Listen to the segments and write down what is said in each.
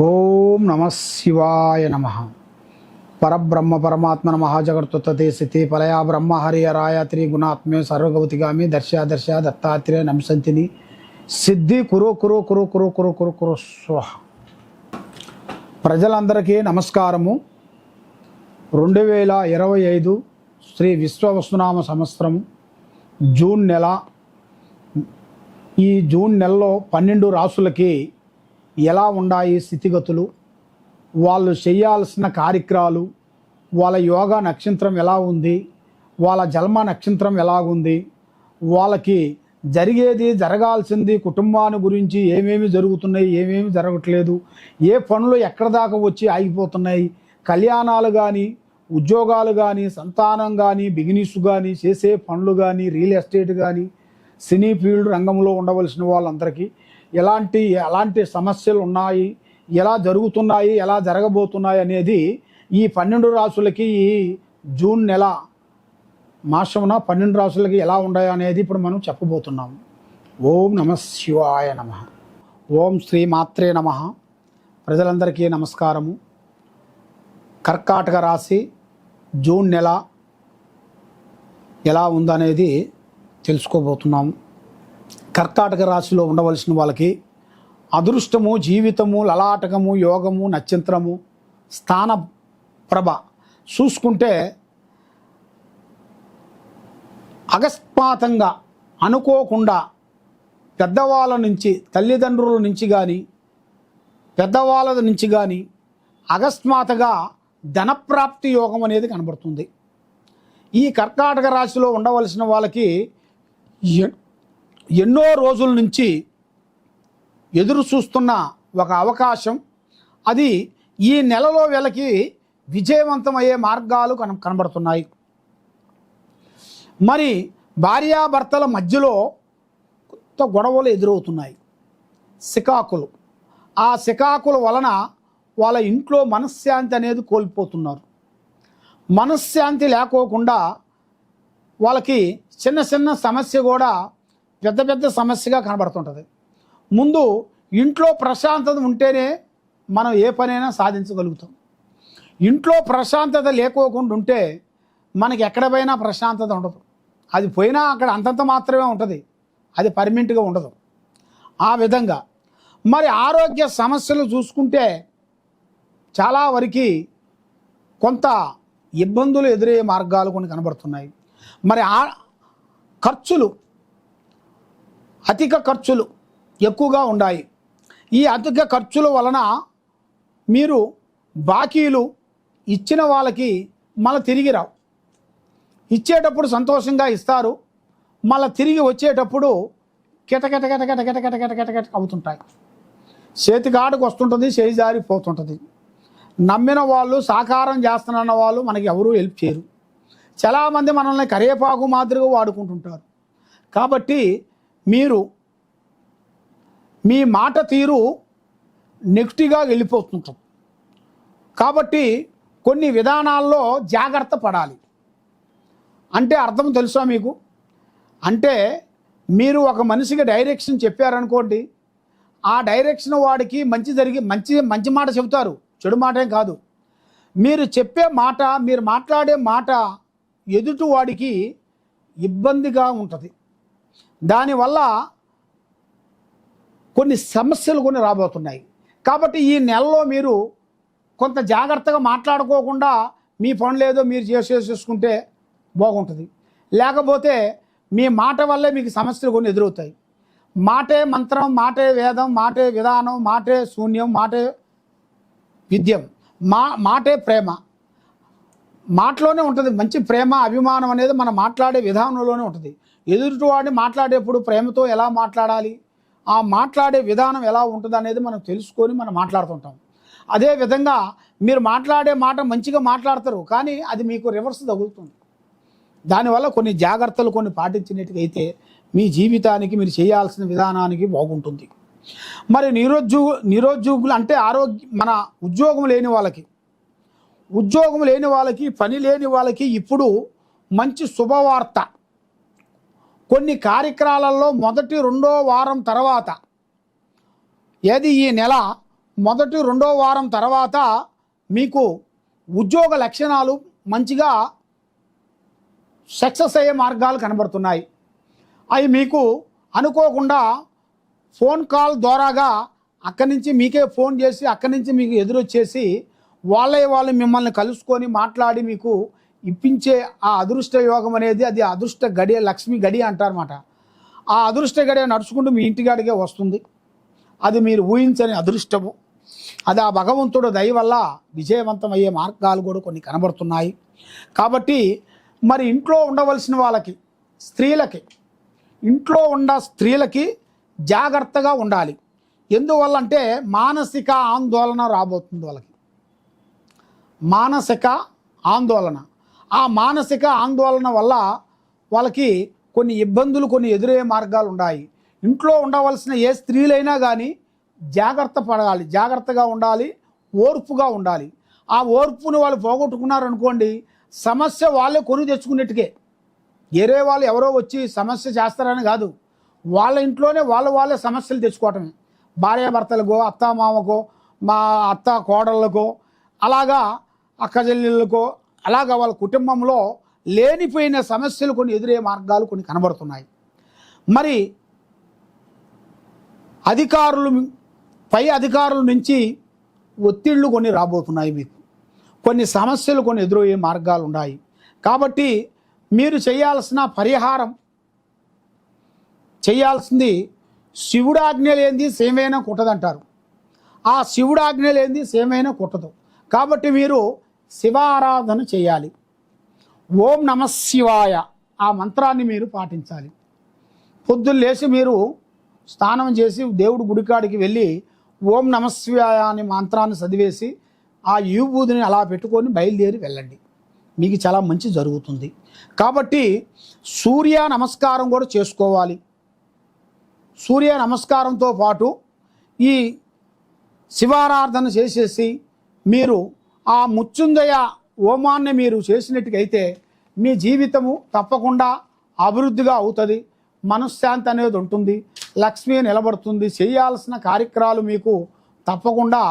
ఓం నమ శివాయ నమ. పరబ్రహ్మ పరమాత్మ మహాజగత్తుతే స్థితి పలయా బ్రహ్మ హరియరాయ త్రిగుణాత్మే సర్వగౌతిగామి దర్శ దర్శ దత్తాత్రేయ నంశంతిని సిద్ధి కురు కురు కురు కురు కురు కురు కురు స్వహ. ప్రజలందరికీ నమస్కారము. రెండు వేల ఇరవై ఐదు శ్రీ విశ్వవస్తునామ సంవత్సరం జూన్ నెల. ఈ జూన్ నెలలో పన్నెండు రాసులకి ఎలా ఉన్నాయి స్థితిగతులు? వాళ్ళు చేయాల్సిన కార్యక్రమాలు వాళ్ళ యోగా నక్షత్రం ఎలా ఉంది? వాళ్ళ జన్మ నక్షత్రం ఎలాగుంది వాళ్ళకి జరిగేది జరగాల్సింది కుటుంబాన్ని గురించి ఏమేమి జరుగుతున్నాయి ఏమేమి జరగట్లేదు ఏ పనులు ఎక్కడ దాకా వచ్చి ఆగిపోతున్నాయి కళ్యాణాలు కానీ ఉద్యోగాలు కానీ సంతానం కానీ బిజినెస్ కానీ చేసే పనులు కానీ రియల్ ఎస్టేట్ కానీ సినీ ఫీల్డ్ రంగంలో ఉండవలసిన వాళ్ళందరికీ ఎలాంటి ఎలాంటి సమస్యలు ఉన్నాయి ఎలా జరుగుతున్నాయి ఎలా జరగబోతున్నాయి అనేది ఈ పన్నెండు రాసులకి ఈ జూన్ నెల మాసమున పన్నెండు రాసులకి ఎలా ఉన్నాయి అనేది ఇప్పుడు మనం చెప్పబోతున్నాం. ఓం నమ శివాయ నమ. ఓం శ్రీ మాత్రే నమ. ప్రజలందరికీ నమస్కారము. కర్కాటక రాశి జూన్ నెల ఎలా ఉందనేది తెలుసుకోబోతున్నాము కర్కాటక రాశిలో ఉండవలసిన వాళ్ళకి అదృష్టము జీవితము లలాటకము యోగము నక్షత్రము స్థాన ప్రభ చూసుకుంటే అకస్మాతంగా అనుకోకుండా పెద్దవాళ్ళ నుంచి తల్లిదండ్రుల నుంచి కానీ పెద్దవాళ్ళ నుంచి కానీ అకస్మాత్తుగా ధనప్రాప్తి యోగం అనేది కనబడుతుంది. ఈ కర్కాటక రాశిలో ఉండవలసిన వాళ్ళకి ఎన్నో రోజుల నుంచి ఎదురు చూస్తున్న ఒక అవకాశం. అది ఈ నెలలో వీళ్ళకి విజయవంతమయ్యే మార్గాలు కన కనబడుతున్నాయి. మరి భార్యాభర్తల మధ్యలో కొత్త గొడవలు ఎదురవుతున్నాయి. సికాకులు. ఆ సికాకుల వలన వాళ్ళ ఇంట్లో మనశ్శాంతి అనేది కోల్పోతున్నారు. మనశ్శాంతి లేకోకుండా వాళ్ళకి చిన్న చిన్న సమస్య కూడా పెద్ద పెద్ద సమస్యగా కనబడుతుంటుంది. ముందు ఇంట్లో ప్రశాంతత ఉంటేనే మనం ఏ పనైనా సాధించగలుగుతాం. ఇంట్లో ప్రశాంతత లేకోకుండా ఉంటే మనకి ఎక్కడ పోయినా ప్రశాంతత ఉండదు. అది పోయినా అక్కడ అంతంత మాత్రమే ఉంటుంది. అది పర్మనెంట్గా ఉండదు. ఆ విధంగా మరి ఆరోగ్య సమస్యలు చూసుకుంటే చాలా వరకు కొంత ఇబ్బందులు ఎదురయ్యే మార్గాలు కొన్ని కనబడుతున్నాయి. మరి ఆ ఖర్చులు అధిక ఖర్చులు ఎక్కువగా ఉన్నాయి ఈ అధిక ఖర్చుల వలన మీరు బాకీలు ఇచ్చిన వాళ్ళకి మళ్ళీ తిరిగి రావు. ఇచ్చేటప్పుడు సంతోషంగా ఇస్తారు. మళ్ళీ తిరిగి వచ్చేటప్పుడు కిటకిట కిటకిట కిటకిట కిటకిట కిట అవుతుంటాయి. చేతికాడకు వస్తుంటుంది చేయి జారిపోతుంటుంది. నమ్మిన వాళ్ళు సాకారం చేస్తున్న వాళ్ళు మనకి ఎవరూ హెల్ప్ చేయరు. చాలామంది మనల్ని కరివేపాకు మాదిరిగా వాడుకుంటుంటారు. కాబట్టి మీరు మీ మాట తీరు నెగిటివ్గా వెళ్ళిపోతుంటాం. కాబట్టి కొన్ని విధానాల్లో జాగ్రత్త పడాలి. అంటే అర్థం తెలుసా మీకు? అంటే మీరు ఒక మనిషికి డైరెక్షన్ చెప్పారనుకోండి ఆ డైరెక్షన్ వాడికి మంచి జరిగి మంచి మంచి మాట చెబుతారు. చెడు మాటే కాదు. మీరు చెప్పే మాట మీరు మాట్లాడే మాట ఎదుటి వాడికి ఇబ్బందిగా ఉంటుంది. దానివల్ల కొన్ని సమస్యలు కొన్ని రాబోతున్నాయి. కాబట్టి ఈ నెలలో మీరు కొంత జాగ్రత్తగా మాట్లాడుకోకుండా మీ పనులు ఏదో మీరు చేసేసుకుంటే బాగుంటుంది. లేకపోతే మీ మాట వల్లే మీకు సమస్యలు కొన్ని ఎదురవుతాయి. మాటే మంత్రం మాటే వేదం మాటే విధానం మాటే శూన్యం మాటే విద్యం మా మాటే ప్రేమ. మాటలోనే ఉంటుంది. మంచి ప్రేమ అభిమానం అనేది మనం మాట్లాడే విధానంలోనే ఉంటుంది. ఎదుటివాడిని మాట్లాడేప్పుడు ప్రేమతో ఎలా మాట్లాడాలి? ఆ మాట్లాడే విధానం ఎలా ఉంటుంది అనేది మనం తెలుసుకొని మనం మాట్లాడుతుంటాం. అదే విధంగా మీరు మాట్లాడే మాట మంచిగా మాట్లాడతారు కానీ అది మీకు రివర్స్ తగులుతుంది. దానివల్ల కొన్ని జాగ్రత్తలు కొన్ని పాటించినట్టుగైతే మీ జీవితానికి మీరు చేయాల్సిన విధానానికి బాగుంటుంది. మరి నిరుద్యోగ నిరుద్యోగులు అంటే ఆరోగ్య మన ఉద్యోగం లేని వాళ్ళకి ఉద్యోగం లేని వాళ్ళకి పని లేని వాళ్ళకి ఇప్పుడు మంచి శుభవార్త కొన్ని కార్యక్రమాలలో మొదటి రెండో వారం తర్వాత ఏది ఈ నెల మొదటి రెండో వారం తర్వాత మీకు ఉద్యోగ లక్షణాలు మంచిగా సక్సెస్ అయ్యే మార్గాలు కనబడుతున్నాయి. అవి మీకు అనుకోకుండా ఫోన్ కాల్ ద్వారాగా అక్కడి నుంచి మీకే ఫోన్ చేసి అక్కడి నుంచి మీకు ఎదురొచ్చేసి వాళ్ళే వాళ్ళు మిమ్మల్ని కలుసుకొని మాట్లాడి మీకు ఇప్పించే ఆ అదృష్ట యోగం అనేది అది అదృష్ట గడియ లక్ష్మి గడి అంటారన్నమాట. ఆ అదృష్ట గడియ నడుచుకుంటూ మీ ఇంటికాడికే వస్తుంది. అది మీరు ఊహించని అదృష్టము. అది ఆ భగవంతుడు దయ వల్ల విజయవంతమయ్యే మార్గాలు కూడా కొన్ని కనబడుతున్నాయి. కాబట్టి మరి ఇంట్లో ఉండవలసిన వాళ్ళకి స్త్రీలకి ఇంట్లో ఉన్న స్త్రీలకి జాగ్రత్తగా ఉండాలి. ఎందువల్ల అంటే మానసిక ఆందోళన రాబోతుంది వాళ్ళకి. మానసిక ఆందోళన. ఆ మానసిక ఆందోళన వల్ల వాళ్ళకి కొన్ని ఇబ్బందులు కొన్ని ఎదురయ్యే మార్గాలు ఉన్నాయి. ఇంట్లో ఉండవలసిన ఏ స్త్రీలైనా కానీ జాగ్రత్త పడాలి జాగ్రత్తగా ఉండాలి ఓర్పుగా ఉండాలి. ఆ ఓర్పుని వాళ్ళు పోగొట్టుకున్నారనుకోండి సమస్య వాళ్ళే కొని తెచ్చుకున్నట్టుకే వేరే వాళ్ళు ఎవరో వచ్చి సమస్య చేస్తారని కాదు. వాళ్ళ ఇంట్లోనే వాళ్ళ వాళ్ళే సమస్యలు తెచ్చుకోవటమే. భార్యాభర్తలకో అత్తామామకో మా అత్త కోడళ్ళకో అలాగా అక్కజెల్లెళ్ళకో అలాగా వాళ్ళ కుటుంబంలో లేనిపోయిన సమస్యలు కొన్ని ఎదురయ్యే మార్గాలు కొన్ని కనబడుతున్నాయి. మరి అధికారులు పై అధికారుల నుంచి ఒత్తిళ్ళు కొన్ని రాబోతున్నాయి మీకు. కొన్ని సమస్యలు కొన్ని ఎదురయ్యే మార్గాలు ఉన్నాయి. కాబట్టి మీరు చేయాల్సిన పరిహారం చేయాల్సింది శివుడు ఆజ్ఞ లేనిది సేమైనా కుట్టదంటారు. ఆ శివుడు ఆజ్ఞ లేనిది సేమైనా కుట్టదు. కాబట్టి మీరు శివారాధన చేయాలి. ఓం నమ శివాయ ఆ మంత్రాన్ని మీరు పాటించాలి. పొద్దున్న లేచి మీరు స్నానం చేసి దేవుడు గుడికాడికి వెళ్ళి ఓం నమ శివాయ అనే మంత్రాన్ని చదివేసి ఆ యూబూదిని అలా పెట్టుకొని బయలుదేరి వెళ్ళండి. మీకు చాలా మంచి జరుగుతుంది. కాబట్టి సూర్య నమస్కారం కూడా చేసుకోవాలి. సూర్య నమస్కారంతో పాటు ఈ శివారాధన చేసేసి మీరు ఆ ముచ్చుందయ హోమాన్ని మీరు చేసినట్టుకైతే మీ జీవితము తప్పకుండా అభివృద్ధిగా అవుతుంది. మనశ్శాంతి అనేది ఉంటుంది. లక్ష్మి నిలబడుతుంది. చేయాల్సిన కార్యక్రమాలు మీకు తప్పకుండా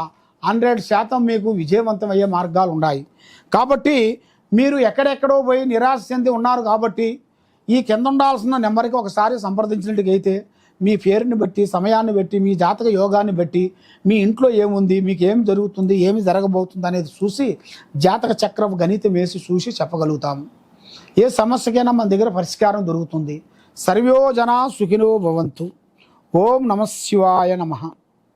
హండ్రెడ్ శాతం మీకు విజయవంతమయ్యే మార్గాలు ఉన్నాయి. కాబట్టి మీరు ఎక్కడెక్కడో పోయి నిరాశ చెంది ఉన్నారు కాబట్టి ఈ కింద ఉండాల్సిన నెంబర్కి ఒకసారి సంప్రదించినట్టుకైతే మీ పేరుని బట్టి సమయాన్ని బట్టి మీ జాతక యోగాన్ని బట్టి మీ ఇంట్లో ఏముంది మీకు ఏమి జరుగుతుంది ఏమి జరగబోతుంది అనేది చూసి జాతక చక్రం గణితం వేసి చూసి చెప్పగలుగుతాము ఏ సమస్యకైనా మన దగ్గర పరిష్కారం దొరుకుతుంది. సర్వో జనా సుఖినో భవంతు. ఓం నమ శివాయ నమః.